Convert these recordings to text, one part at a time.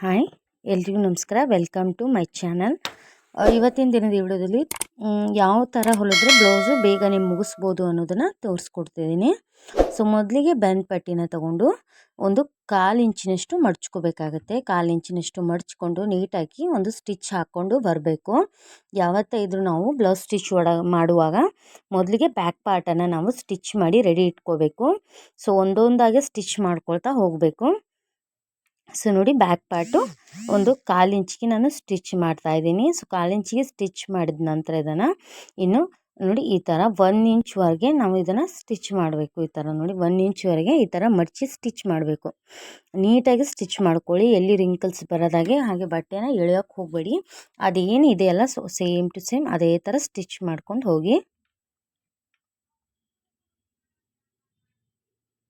Hi, ಎಲ್ರಿಗೂ ನಮಸ್ಕಾರ. Welcome to my channel ಇವತ್ತಿನ ದಿನದ ವಿಡಿಯೋದಲ್ಲಿ ಯಾವ ಥರ ಹೊಲಿದ್ರೆ ಬ್ಲೌಸು ಬೇಗನೆ ಮುಗಿಸ್ಬೋದು ಅನ್ನೋದನ್ನು ತೋರಿಸ್ಕೊಡ್ತಿದ್ದೀನಿ. ಸೊ ಮೊದಲಿಗೆ ಬೆನ್ ಪಟ್ಟಿನ ತಗೊಂಡು ಒಂದು ಕಾಲು ಇಂಚಿನಷ್ಟು ಮಡ್ಚ್ಕೋಬೇಕಾಗತ್ತೆ. ಕಾಲು ಇಂಚಿನಷ್ಟು ಮಡ್ಚ್ಕೊಂಡು ನೀಟಾಗಿ ಒಂದು ಸ್ಟಿಚ್ ಹಾಕ್ಕೊಂಡು ಬರಬೇಕು. ಯಾವತ್ತೇ ಇದ್ರೂ ನಾವು ಬ್ಲೌಸ್ ಸ್ಟಿಚ್ ಒಡ, ಮಾಡುವಾಗ ಮೊದಲಿಗೆ ಬ್ಯಾಕ್ ಪಾರ್ಟನ್ನು ನಾವು ಸ್ಟಿಚ್ ಮಾಡಿ ರೆಡಿ ಇಟ್ಕೋಬೇಕು. ಸೊ ಒಂದೊಂದಾಗೆ ಸ್ಟಿಚ್ ಮಾಡ್ಕೊಳ್ತಾ ಹೋಗಬೇಕು. ಸೊ ನೋಡಿ ಬ್ಯಾಕ್ ಪಾರ್ಟು ಒಂದು ಕಾಲು ಇಂಚಿಗೆ ನಾನು ಸ್ಟಿಚ್ ಮಾಡ್ತಾ ಇದ್ದೀನಿ. ಸೊ ಕಾಲಿಂಚಿಗೆ ಸ್ಟಿಚ್ ಮಾಡಿದ ನಂತರ ಇದನ್ನು ಇನ್ನು ನೋಡಿ ಈ ಥರ ಒನ್ ಇಂಚ್ವರೆಗೆ ನಾವು ಇದನ್ನು ಸ್ಟಿಚ್ ಮಾಡಬೇಕು. ಈ ಥರ ನೋಡಿ ಒನ್ ಇಂಚ್ವರೆಗೆ ಈ ಥರ ಮಡಚಿ ಸ್ಟಿಚ್ ಮಾಡಬೇಕು. ನೀಟಾಗಿ ಸ್ಟಿಚ್ ಮಾಡ್ಕೊಳ್ಳಿ. ಎಲ್ಲಿ ರಿಂಕಲ್ಸ್ ಬರೋದಾಗೆ ಹಾಗೆ ಬಟ್ಟೆನ ಎಳೆಯೋಕ್ಕೆ ಹೋಗಬೇಡಿ. ಅದೇನು ಇದೆಯಲ್ಲ ಸೊ ಸೇಮ್ ಟು ಸೇಮ್ ಅದೇ ಥರ ಸ್ಟಿಚ್ ಮಾಡ್ಕೊಂಡು ಹೋಗಿ.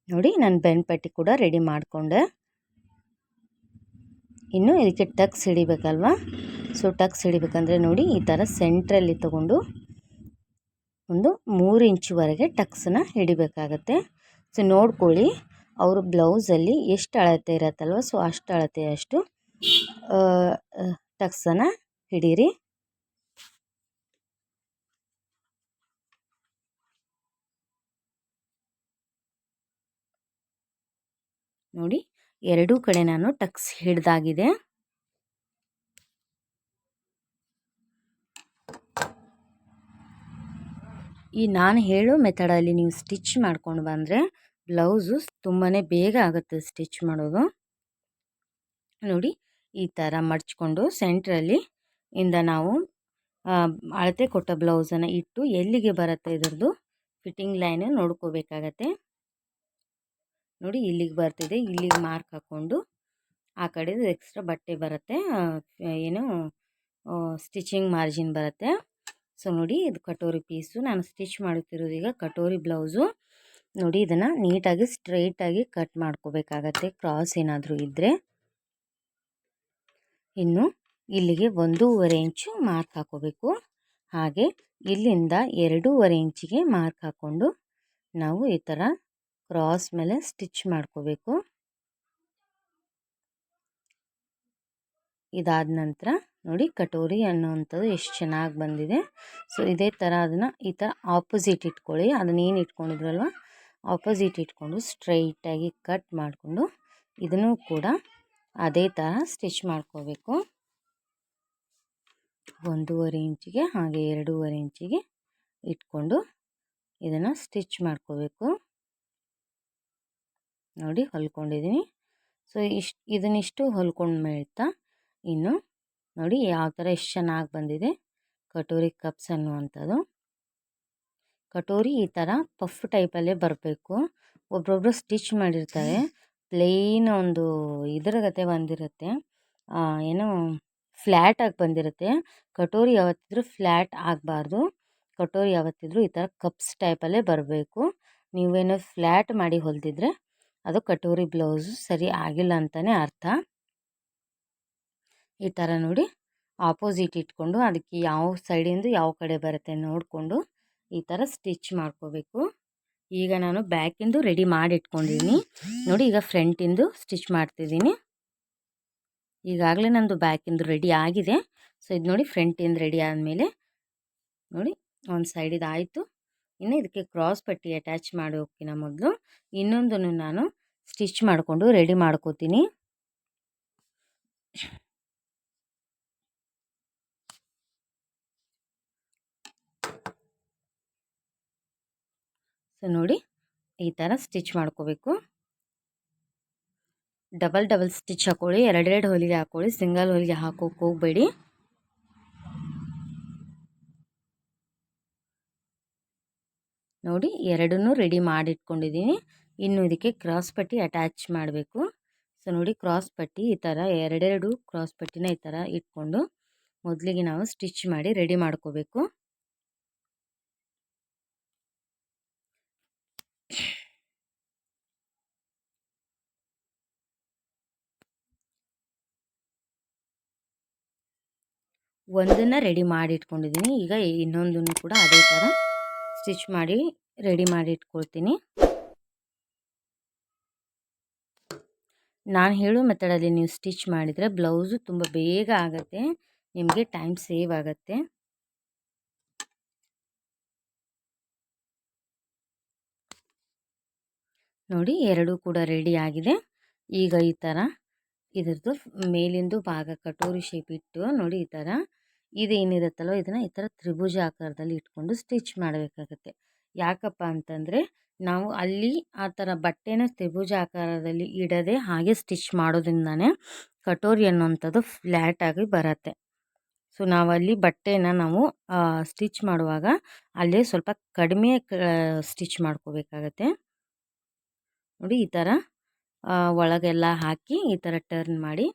ನೋಡಿ ನಾನು ಬೆನ್ ಪಟ್ಟಿ ಕೂಡ ರೆಡಿ ಮಾಡಿಕೊಂಡೆ. ಇನ್ನು ಇದಕ್ಕೆ ಟಕ್ಸ್ ಹಿಡಿಬೇಕಲ್ವಾ? ಸೊ ಟಕ್ಸ್ ಹಿಡಿಬೇಕಂದ್ರೆ ನೋಡಿ, ಈ ಥರ ಸೆಂಟ್ರಲ್ಲಿ ತಗೊಂಡು ಒಂದು ಮೂರು ಇಂಚುವರೆಗೆ ಟಕ್ಸನ್ನ ಹಿಡಿಬೇಕಾಗತ್ತೆ. ಸೊ ನೋಡ್ಕೊಳ್ಳಿ, ಅವರು ಬ್ಲೌಸಲ್ಲಿ ಎಷ್ಟು ಅಳತೆ ಇರತ್ತಲ್ವ? ಸೊ ಅಷ್ಟು ಅಳತೆ ಅಷ್ಟು ಟಕ್ಸನ್ನು ಹಿಡೀರಿ. ನೋಡಿ ಎರಡೂ ಕಡೆ ನಾನು ಟಕ್ಸ್ ಹಿಡ್ದಾಗಿದೆ. ಈ ನಾನು ಹೇಳೋ ಮೆಥಡಲ್ಲಿ ನೀವು ಸ್ಟಿಚ್ ಮಾಡ್ಕೊಂಡು ಬಂದರೆ ಬ್ಲೌಸು ತುಂಬಾ ಬೇಗ ಆಗುತ್ತೆ ಸ್ಟಿಚ್ ಮಾಡೋದು. ನೋಡಿ, ಈ ಥರ ಮಡ್ಚ್ಕೊಂಡು ಸೆಂಟ್ರಲ್ಲಿ ಇಂದ ನಾವು ಅಳತೆ ಕೊಟ್ಟ ಬ್ಲೌಸನ್ನು ಇಟ್ಟು ಎಲ್ಲಿಗೆ ಬರುತ್ತೆ ಇದರದ್ದು ಫಿಟ್ಟಿಂಗ್ ಲೈನ್ ನೋಡ್ಕೋಬೇಕಾಗತ್ತೆ. ನೋಡಿ ಇಲ್ಲಿಗೆ ಬರ್ತಿದೆ, ಇಲ್ಲಿಗೆ ಮಾರ್ಕ್ ಹಾಕ್ಕೊಂಡು ಆ ಕಡೆದು ಎಕ್ಸ್ಟ್ರಾ ಬಟ್ಟೆ ಬರುತ್ತೆ ಏನು ಸ್ಟಿಚಿಂಗ್ ಮಾರ್ಜಿನ್ ಬರುತ್ತೆ. ಸೊ, ನೋಡಿ ಇದು ಕಟೋರಿ ಪೀಸು. ನಾನು ಸ್ಟಿಚ್ ಮಾಡುತ್ತಿರೋದು ಈಗ ಕಟೋರಿ ಬ್ಲೌಸು. ನೋಡಿ ಇದನ್ನು ನೀಟಾಗಿ, ಸ್ಟ್ರೈಟಾಗಿ ಕಟ್ ಮಾಡ್ಕೋಬೇಕಾಗತ್ತೆ, ಕ್ರಾಸ್ ಏನಾದರೂ ಇದ್ದರೆ ಇನ್ನು ಇಲ್ಲಿಗೆ ಒಂದೂವರೆ ಇಂಚು ಮಾರ್ಕ್ ಹಾಕೋಬೇಕು. ಹಾಗೆ ಇಲ್ಲಿಂದ ಎರಡೂವರೆ ಇಂಚಿಗೆ ಮಾರ್ಕ್ ಹಾಕ್ಕೊಂಡು ನಾವು ಈ ಥರ ಕ್ರಾಸ್ ಮೇಲೆ ಸ್ಟಿಚ್ ಮಾಡ್ಕೋಬೇಕು. ಇದಾದ ನಂತರ ನೋಡಿ ಕಟೋರಿ ಅನ್ನೋವಂಥದ್ದು ಎಷ್ಟು ಚೆನ್ನಾಗಿ ಬಂದಿದೆ. ಸೊ, ಇದೇ ಥರ ಅದನ್ನು ಈ ಥರ ಆಪೋಸಿಟ್ ಇಟ್ಕೊಳ್ಳಿ. ಅದನ್ನ ಏನು ಇಟ್ಕೊಂಡಿದ್ರಲ್ವ? ಆಪೋಸಿಟ್ ಇಟ್ಕೊಂಡು ಸ್ಟ್ರೈಟಾಗಿ ಕಟ್ ಮಾಡಿಕೊಂಡು ಇದನ್ನು ಕೂಡ ಅದೇ ಥರ ಸ್ಟಿಚ್ ಮಾಡ್ಕೋಬೇಕು. ಒಂದೂವರೆ ಇಂಚಿಗೆ ಹಾಗೆ ಎರಡೂವರೆ ಇಂಚಿಗೆ ಇಟ್ಕೊಂಡು ಇದನ್ನು ಸ್ಟಿಚ್ ಮಾಡ್ಕೋಬೇಕು. ನೋಡಿ ಹೊಲ್ಕೊಂಡಿದ್ದೀನಿ ಸೊ ಇಷ್ಟು ಇದನ್ನಿಷ್ಟು ಹೊಲ್ಕೊಂಡು ಮೇಳ್ತಾ ಇನ್ನು ನೋಡಿ ಯಾವ ಥರ ಎಷ್ಟು ಚೆನ್ನಾಗಿ ಬಂದಿದೆ. ಕಟೋರಿ ಕಪ್ಸ್ ಅನ್ನುವಂಥದ್ದು. ಕಟೋರಿ ಈ ಥರ ಪಫ್ ಟೈಪಲ್ಲೇ ಬರಬೇಕು. ಒಬ್ರೊಬ್ರು ಸ್ಟಿಚ್ ಮಾಡಿರ್ತಾರೆ. ಪ್ಲೇನ್ ಒಂದು ಇದರ ಗತೆ ಬಂದಿರುತ್ತೆ ಏನು ಫ್ಲ್ಯಾಟಾಗಿ ಬಂದಿರುತ್ತೆ. ಕಟೋರಿ ಯಾವತ್ತಿದ್ರೂ ಫ್ಲ್ಯಾಟ್ ಆಗಬಾರ್ದು. ಕಟೋರಿ ಯಾವತ್ತಿದ್ರೂ ಈ ಥರ ಕಪ್ಸ್ ಟೈಪಲ್ಲೇ ಬರಬೇಕು. ನೀವೇನೋ ಫ್ಲ್ಯಾಟ್ ಮಾಡಿ ಹೊಲ್ದಿದ್ರೆ ಅದು ಕಟೋರಿ ಬ್ಲೌಸು ಸರಿ ಆಗಿಲ್ಲ ಅಂತಲೇ ಅರ್ಥ. ಈ ಥರ ನೋಡಿ ಆಪೋಸಿಟ್ ಇಟ್ಕೊಂಡು ಅದಕ್ಕೆ ಯಾವ ಸೈಡಿಂದ ಯಾವ ಕಡೆ ಬರುತ್ತೆ ನೋಡಿಕೊಂಡು ಈ ಥರ ಸ್ಟಿಚ್ ಮಾಡ್ಕೋಬೇಕು. ಈಗ ನಾನು ಬ್ಯಾಕಿಂದು ರೆಡಿ ಮಾಡಿ ಇಟ್ಕೊಂಡಿದ್ದೀನಿ ನೋಡಿ ಈಗ ಫ್ರಂಟಿಂದು ಸ್ಟಿಚ್ ಮಾಡ್ತಿದ್ದೀನಿ ಈಗಾಗಲೇ ನಂದು ಬ್ಯಾಕಿಂದು ರೆಡಿ ಆಗಿದೆ. ಸೊ ಇದು ನೋಡಿ ಫ್ರಂಟಿಂದ ರೆಡಿ ಆದಮೇಲೆ ನೋಡಿ ಒಂದು ಸೈಡಿದು ಆಯಿತು ಇನ್ನು ಇದಕ್ಕೆ ಕ್ರಾಸ್ ಪಟ್ಟಿ ಅಟ್ಯಾಚ್ ಮಾಡೋಕ್ಕಿಂತ ಮೊದಲು. ಇನ್ನೊಂದನ್ನು ನಾನು ಸ್ಟಿಚ್ ಮಾಡಿಕೊಂಡು ರೆಡಿ ಮಾಡ್ಕೋತೀನಿ. ಸೊ ನೋಡಿ, ಈ ಥರ ಸ್ಟಿಚ್ ಮಾಡ್ಕೋಬೇಕು. ಡಬಲ್ ಡಬಲ್ ಸ್ಟಿಚ್ ಹಾಕೊಳ್ಳಿ, ಎರಡೆರಡು ಹೊಲಿಗೆ ಹಾಕೊಳ್ಳಿ, ಸಿಂಗಲ್ ಹೊಲಿಗೆ ಹಾಕೋಕೆ ಹೋಗಬೇಡಿ. ನೋಡಿ ಎರಡನ್ನೂ ರೆಡಿ ಮಾಡಿಟ್ಕೊಂಡಿದ್ದೀನಿ. ಇನ್ನು ಇದಕ್ಕೆ ಕ್ರಾಸ್ ಪಟ್ಟಿ ಅಟ್ಯಾಚ್ ಮಾಡಬೇಕು. ಸೊ ನೋಡಿ ಕ್ರಾಸ್ ಪಟ್ಟಿ ಈ ಥರ ಎರಡೆರಡು ಕ್ರಾಸ್ ಪಟ್ಟಿನ ಈ ಥರ ಇಟ್ಕೊಂಡು ಮೊದಲಿಗೆ ನಾವು ಸ್ಟಿಚ್ ಮಾಡಿ ರೆಡಿ ಮಾಡ್ಕೋಬೇಕು. ಒಂದನ್ನು ರೆಡಿ ಮಾಡಿ ಇಟ್ಕೊಂಡಿದ್ದೀನಿ ಈಗ ಇನ್ನೊಂದನ್ನು ಕೂಡ ಅದೇ ಥರ ಸ್ಟಿಚ್ ಮಾಡಿ ರೆಡಿ ಮಾಡಿ ಇಟ್ಕೊಳ್ತೀನಿ. ನಾನು ಹೇಳೋ ಮೆಥಡಲ್ಲಿ ನೀವು ಸ್ಟಿಚ್ ಮಾಡಿದರೆ ಬ್ಲೌಸು ತುಂಬ ಬೇಗ ಆಗುತ್ತೆ, ನಿಮಗೆ ಟೈಮ್ ಸೇವ್ ಆಗುತ್ತೆ. ನೋಡಿ ಎರಡೂ ಕೂಡ ರೆಡಿ ಆಗಿದೆ. ಈಗ ಈ ಥರ ಇದ್ರದ್ದು ಮೇಲಿಂದು ಭಾಗ ಕಟೋರಿ ಶೇಪ್ ಇಟ್ಟು ನೋಡಿ ಈ ಥರ ಇದೇನಿರುತ್ತಲ್ಲೋ ಇದನ್ನು ಈ ಥರ ತ್ರಿಭುಜ ಆಕಾರದಲ್ಲಿ ಇಟ್ಕೊಂಡು ಸ್ಟಿಚ್ ಮಾಡಬೇಕಾಗತ್ತೆ. ಯಾಕಪ್ಪ ಅಂತಂದರೆ ನಾವು ಅಲ್ಲಿ ಆ ಥರ ಬಟ್ಟೆನ ತ್ರಿಭುಜ ಆಕಾರದಲ್ಲಿ ಇಡದೆ ಹಾಗೆ ಸ್ಟಿಚ್ ಮಾಡೋದ್ರಿಂದನೇ ಕಟೋರಿ ಅನ್ನೋಂಥದ್ದು ಫ್ಲ್ಯಾಟಾಗಿ ಬರುತ್ತೆ. ಸೊ, ನಾವಲ್ಲಿ ಬಟ್ಟೆನ ನಾವು ಸ್ಟಿಚ್ ಮಾಡುವಾಗ ಅಲ್ಲೇ ಸ್ವಲ್ಪ ಕಡಿಮೆ ಸ್ಟಿಚ್ ಮಾಡ್ಕೋಬೇಕಾಗತ್ತೆ. ನೋಡಿ ಈ ಥರ ಒಳಗೆಲ್ಲ ಹಾಕಿ ಈ ಥರ ಟರ್ನ್ ಮಾಡಿ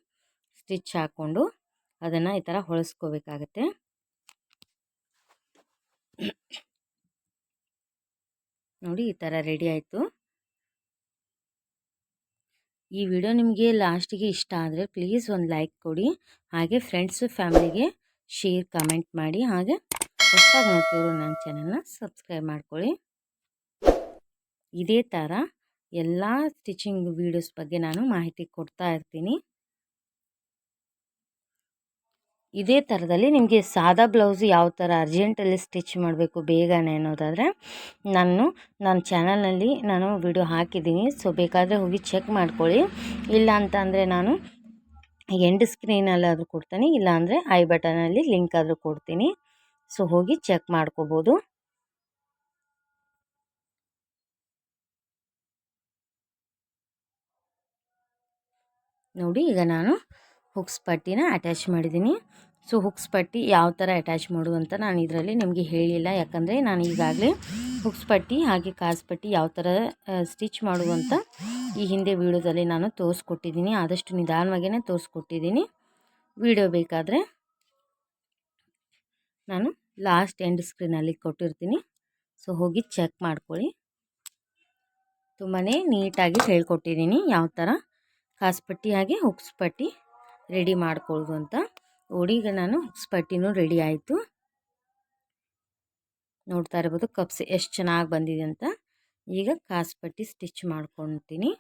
ಸ್ಟಿಚ್ ಹಾಕ್ಕೊಂಡು ಅದನ್ನು ಈ ಥರ ಹೊಳಿಸ್ಕೋಬೇಕಾಗತ್ತೆ. ನೋಡಿ ಈ ಥರ ರೆಡಿ ಆಯಿತು. ಈ ವಿಡಿಯೋ ನಿಮಗೆ ಲಾಸ್ಟಿಗೆ ಇಷ್ಟ ಆದರೆ ಪ್ಲೀಸ್ ಒಂದು ಲೈಕ್ ಕೊಡಿ. ಹಾಗೆ ಫ್ರೆಂಡ್ಸು, ಫ್ಯಾಮಿಲಿಗೆ ಶೇರ್, ಕಮೆಂಟ್ ಮಾಡಿ. ಹಾಗೆ ಹೊಸದಾಗಿ ನೋಡ್ತಿರೋ ನನ್ನ ಚಾನಲ್ನ ಸಬ್ಸ್ಕ್ರೈಬ್ ಮಾಡ್ಕೊಳ್ಳಿ. ಇದೇ ಥರ ಎಲ್ಲ ಸ್ಟಿಚಿಂಗ್ ವೀಡಿಯೋಸ್ ಬಗ್ಗೆ ನಾನು ಮಾಹಿತಿ ಕೊಡ್ತಾ ಇರ್ತೀನಿ. ಇದೇ ಥರದಲ್ಲಿ ನಿಮಗೆ ಸಾದಾ ಬ್ಲೌಸ್ ಯಾವ ಥರ ಅರ್ಜೆಂಟಲ್ಲಿ ಸ್ಟಿಚ್ ಮಾಡಬೇಕು ಬೇಗನೆ ಅನ್ನೋದಾದರೆ, ನಾನು ನನ್ನ ಚಾನಲ್ನಲ್ಲಿ ನಾನು ವಿಡಿಯೋ ಹಾಕಿದ್ದೀನಿ, ಸೊ ಬೇಕಾದರೆ ಹೋಗಿ ಚೆಕ್ ಮಾಡ್ಕೊಳ್ಳಿ. ಇಲ್ಲ ಅಂತ ಅಂದರೆ ನಾನು ಎಂಡ್ ಸ್ಕ್ರೀನಲ್ಲಾದರೂ ಕೊಡ್ತೀನಿ ಇಲ್ಲಾಂದರೆ ಐ ಬಟನಲ್ಲಿ ಲಿಂಕ್ ಆದರೂ ಕೊಡ್ತೀನಿ. ಸೊ ಹೋಗಿ ಚೆಕ್ ಮಾಡ್ಕೋಬೋದು. ನೋಡಿ, ಈಗ ನಾನು ಹುಕ್ಸ್ ಪಟ್ಟಿನ ಅಟ್ಯಾಚ್ ಮಾಡಿದ್ದೀನಿ. ಸೊ ಹುಕ್ಸ್ ಪಟ್ಟಿ ಯಾವ ಥರ ಅಟ್ಯಾಚ್ ಮಾಡು ಅಂತ ನಾನು ಇದರಲ್ಲಿ ನಿಮಗೆ ಹೇಳಿಲ್ಲ. ಯಾಕಂದರೆ ನಾನು ಈಗಾಗಲೇ ಹುಕ್ಸ್ ಪಟ್ಟಿ ಹಾಗೆ ಕಾಸು ಪಟ್ಟಿ ಯಾವ ಥರ ಸ್ಟಿಚ್ ಮಾಡುವಂತ ಈ ಹಿಂದೆ ವೀಡಿಯೋದಲ್ಲಿ ನಾನು ತೋರಿಸ್ಕೊಟ್ಟಿದ್ದೀನಿ. ಆದಷ್ಟು ನಿಧಾನವಾಗಿಯೇ ತೋರಿಸ್ಕೊಟ್ಟಿದ್ದೀನಿ. ವಿಡಿಯೋ ಬೇಕಾದರೆ ನಾನು ಲಾಸ್ಟ್ ಎಂಡ್ ಸ್ಕ್ರೀನಲ್ಲಿ ಕೊಟ್ಟಿರ್ತೀನಿ. ಸೊ ಹೋಗಿ ಚೆಕ್ ಮಾಡ್ಕೊಳ್ಳಿ. ತುಂಬಾ ನೀಟಾಗಿ ಹೇಳ್ಕೊಟ್ಟಿದ್ದೀನಿ ಯಾವ ಥರ ಕಾಸ್ಪಟ್ಟಿ ಹಾಗೆ ಹುಕ್ಸ್ ಪಟ್ಟಿ. ರೆಡಿ ಮಾಡ್ಕೊಳ್ಳೋದು ಅಂತ ನೋಡಿ ನಾನು ಸ್ಪಟ್ಟಿನೂ ರೆಡಿ ಆಯಿತು. ನೋಡ್ತಾ ಇರ್ಬೋದು ಕಪ್ಸ್ ಎಷ್ಟು ಚೆನ್ನಾಗಿ ಬಂದಿದೆ ಅಂತ. ಈಗ ಕಾಸ್ಪಟ್ಟಿ ಸ್ಟಿಚ್ ಮಾಡ್ಕೊತೀನಿ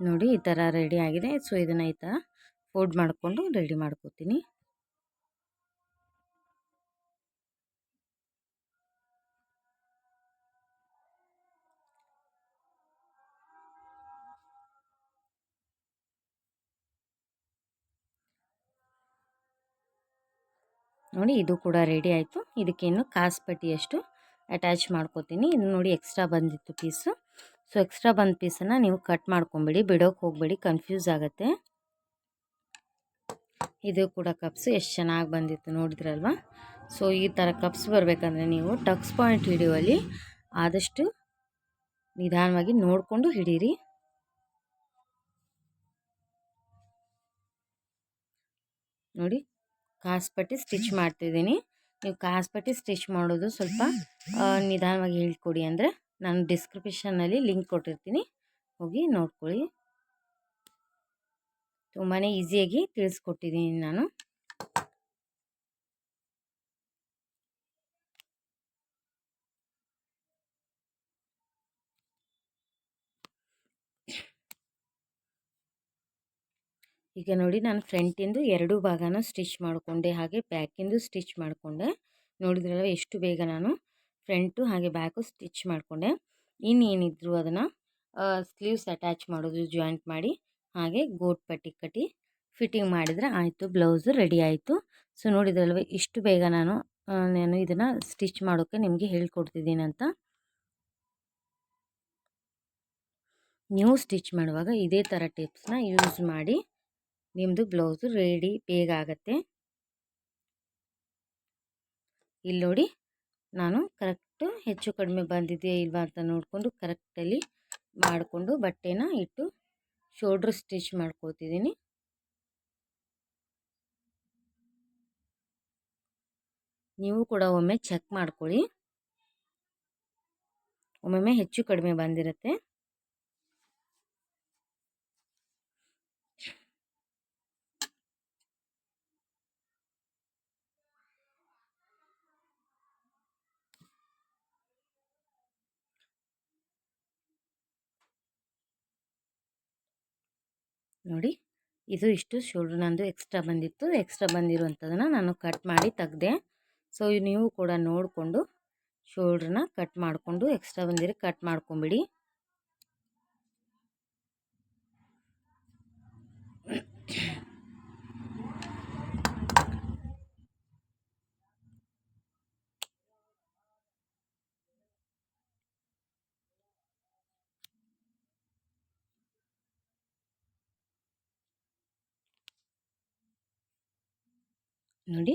ನೋಡಿ ಈ ಥರ ರೆಡಿ ಆಗಿದೆ. ಸೊ ಇದನ್ನು ಈ ಥರ ಫೋಲ್ಡ್ ಮಾಡಿಕೊಂಡು ರೆಡಿ ಮಾಡ್ಕೋತೀನಿ. ನೋಡಿ ಇದು ಕೂಡ ರೆಡಿ ಆಯಿತು. ಇದಕ್ಕೇನು ಕಾಸು ಪಟ್ಟಿಯಷ್ಟು ಅಟ್ಯಾಚ್ ಮಾಡ್ಕೋತೀನಿ. ಇದು ನೋಡಿ ಎಕ್ಸ್ಟ್ರಾ ಬಂದಿತ್ತು ಪೀಸು ಸೊ ಎಕ್ಸ್ಟ್ರಾ ಬಂದ ಪೀಸನ್ನು ನೀವು ಕಟ್ ಮಾಡ್ಕೊಂಬಿಡಿ, ಬಿಡೋಕೆ ಹೋಗಬೇಡಿ ಕನ್ಫ್ಯೂಸ್ ಆಗುತ್ತೆ. ಇದು ಕೂಡ ಕಪ್ಸು ಎಷ್ಟು ಚೆನ್ನಾಗಿ ಬಂದಿತ್ತು ನೋಡಿದ್ರಲ್ವ? ಸೊ ಈ ಥರ ಕಪ್ಸ್ ಬರಬೇಕಂದ್ರೆ ನೀವು ಟಕ್ಸ್ ಪಾಯಿಂಟ್ ಹಿಡಿಯುವಲ್ಲಿ ಆದಷ್ಟು ನಿಧಾನವಾಗಿ ನೋಡಿಕೊಂಡು ಹಿಡೀರಿ. ನೋಡಿ ಕಾಸ್ಪಟ್ಟಿ ಸ್ಟಿಚ್ ಮಾಡ್ತಿದ್ದೀನಿ. ನೀವು ಕಾಸ್ಪಟ್ಟಿ ಸ್ಟಿಚ್ ಮಾಡೋದು ಸ್ವಲ್ಪ ನಿಧಾನವಾಗಿ ಹೇಳ್ಕೊಡಿ ಅಂದರೆ ನಾನು ಡಿಸ್ಕ್ರಿಪ್ಷನ್ನಲ್ಲಿ ಲಿಂಕ್ ಕೊಟ್ಟಿರ್ತೀನಿ. ಹೋಗಿ ನೋಡ್ಕೊಳ್ಳಿ. ತುಂಬಾ ಈಸಿಯಾಗಿ ತಿಳಿಸ್ಕೊಟ್ಟಿದ್ದೀನಿ ನಾನು. ಈಗ ನೋಡಿ ನಾನು ಫ್ರಂಟಿಂದು ಎರಡೂ ಭಾಗನ ಸ್ಟಿಚ್ ಮಾಡಿಕೊಂಡೆ, ಹಾಗೆ ಬ್ಯಾಕಿಂದು ಸ್ಟಿಚ್ ಮಾಡಿಕೊಂಡೆ. ನೋಡಿದ್ರಲ್ಲ ಎಷ್ಟು ಬೇಗ ನಾನು ಫ್ರಂಟು ಹಾಗೆ ಬ್ಯಾಕು ಸ್ಟಿಚ್ ಮಾಡಿಕೊಂಡೆ. ಇನ್ನೇನಿದ್ರು ಅದನ್ನು ಸ್ಲೀವ್ಸ್ ಅಟ್ಯಾಚ್ ಮಾಡೋದು, ಜಾಯಿಂಟ್ ಮಾಡಿ, ಹಾಗೆ ಗೋಟ್ ಪಟ್ಟಿ ಕಟ್ಟಿ ಫಿಟ್ಟಿಂಗ್ ಮಾಡಿದರೆ ಆಯಿತು, ಬ್ಲೌಸು ರೆಡಿ ಆಯಿತು. ಸೊ, ನೋಡಿದ್ರಲ್ವ, ಇಷ್ಟು ಬೇಗ ನಾನು ನಾನು ಇದನ್ನು ಸ್ಟಿಚ್ ಮಾಡೋಕ್ಕೆ ನಿಮಗೆ ಹೇಳ್ಕೊಡ್ತಿದ್ದೀನಿ ಅಂತ. ನೀವು ಸ್ಟಿಚ್ ಮಾಡುವಾಗ ಇದೇ ಥರ ಟಿಪ್ಸ್ನ ಯೂಸ್ ಮಾಡಿ ನಿಮ್ಮದು ಬ್ಲೌಸು ರೆಡಿ, ಬೇಗ ಆಗುತ್ತೆ. ಇಲ್ಲಿ ನೋಡಿ ನಾನು ಕರೆಕ್ಟು ಹೆಚ್ಚು ಕಡಿಮೆ ಬಂದಿದೆಯಾ ಇಲ್ವಾ ಅಂತ ನೋಡಿಕೊಂಡು ಕರೆಕ್ಟಲ್ಲಿ ಮಾಡಿಕೊಂಡು ಬಟ್ಟೆನ ಇಟ್ಟು ಶೋಲ್ಡ್ರ್ ಸ್ಟಿಚ್ ಮಾಡ್ಕೋತಿದ್ದೀನಿ. ನೀವು ಕೂಡ ಒಮ್ಮೆ ಚೆಕ್ ಮಾಡ್ಕೊಳ್ಳಿ. ಒಮ್ಮೊಮ್ಮೆ ಹೆಚ್ಚು ಕಡಿಮೆ ಬಂದಿರುತ್ತೆ. ನೋಡಿ. ಇದು ಇಷ್ಟು ಶೋಲ್ಡ್ರ್ ನಂದು ಎಕ್ಸ್ಟ್ರಾ ಬಂದಿತ್ತು. ಎಕ್ಸ್ಟ್ರಾ ಬಂದಿರುವಂಥದ್ದನ್ನು ನಾನು ಕಟ್ ಮಾಡಿ ತೆಗ್ದೆ. ಸೊ ನೀವು ಕೂಡ ನೋಡಿಕೊಂಡು ಶೋಲ್ಡ್ರನ್ನ ಕಟ್ ಮಾಡಿಕೊಂಡು ಎಕ್ಸ್ಟ್ರಾ ಬಂದಿರೋ ಕಟ್ ಮಾಡ್ಕೊಂಬಿಡಿ. ನೋಡಿ.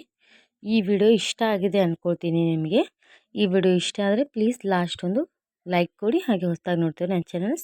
ಈ ವಿಡಿಯೋ ಇಷ್ಟ ಆಗಿದೆ ಅಂದ್ಕೊಳ್ತೀನಿ ನಿಮಗೆ. ಈ ವಿಡಿಯೋ ಇಷ್ಟ ಆದರೆ ಪ್ಲೀಸ್ ಲಾಸ್ಟ್ ಒಂದು ಲೈಕ್ ಕೊಡಿ ಹಾಗೆ ಹೊಸದಾಗಿ ನೋಡ್ತಾರೆ ನನ್ನ ಚಾನಲ್